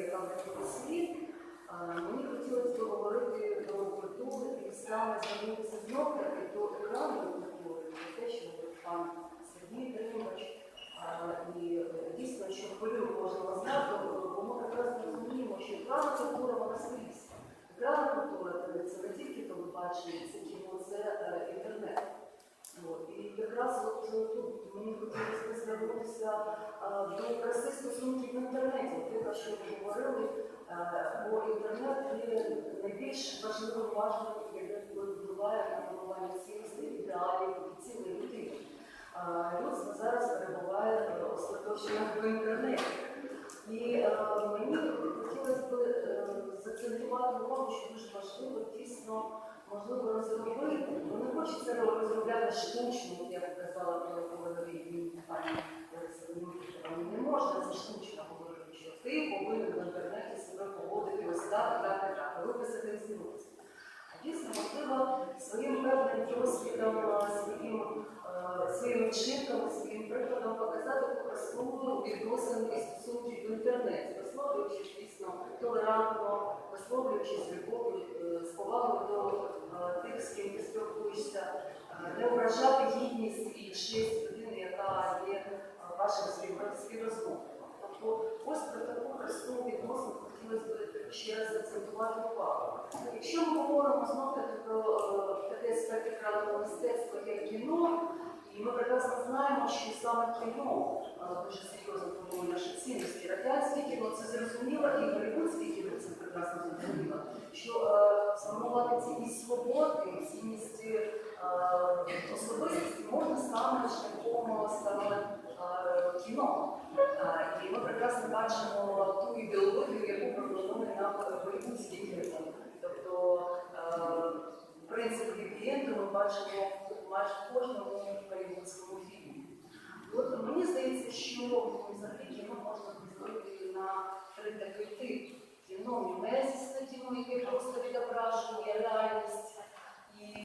яка в мені хотілося б говорити про культуру і саме звернутися знов таки до екрану культури, про те, що пан Сергій Дримович, і е, дійсно, що хвилює кожного з нас, бо ми якраз розуміємо, що екрана культура вона скрізь. Екрана культура це не тільки телебачення, це кіно, це е, інтернет. І якраз от е, тут мені хотілося звернутися до краси стосунків в інтернеті. Те, про що ви говорили, е, бо інтернет є найбільш важливим важливим, яке впливає на формування цінностей, ідеалів цілої людини. Людство зараз перебуває остаточно в інтернеті. І е, мені хотілося б е, заакцентувати увагу, що дуже важливо дійсно можливо розробити. Ну, не хочеться розробляти штучно, як казала моя колега Вільні, пані Лариса Дмитрівна. Не можна це штучно говорити, що ти повинен в інтернеті себе поводити ось так, так, і так, виписати інструкцію. А дійсно, можливо, своїм певним досвідом, е, своїм, е, своїми вчинками, своїм прикладом показати просту відносини і стосунки в інтернеті, висловлюючись дійсно толерантно, висловлюючись любов'ю, е, з повагою до тих, з ким ти спілкуєшся, не ображати гідність і честь людини, яка є вашим спів- співрозмовником. Тобто ось про таку просту відносину хотілося б ще раз акцентувати увагу. Якщо ми говоримо знову таки про е, такий аспект мистецтва, як кіно, і ми прекрасно знаємо, що саме кіно е, дуже серйозно формує наші цінності. Радянське кіно це зрозуміло, і голівудське кіно це прекрасно зрозуміло, що е, сформувати цінність свободи, цінність особистості можна саме шляхом саме кіно. І ми прекрасно бачимо ту ідеологію, яку пропонує нам голівудське кіно. Тобто е, принцип клієнту ми бачимо майже в кожному голівудському фільмі. От мені здається, що взагалі кіно можна поділити на три такий тип. Кіно мімезісне кіно, яке просто відображує реальність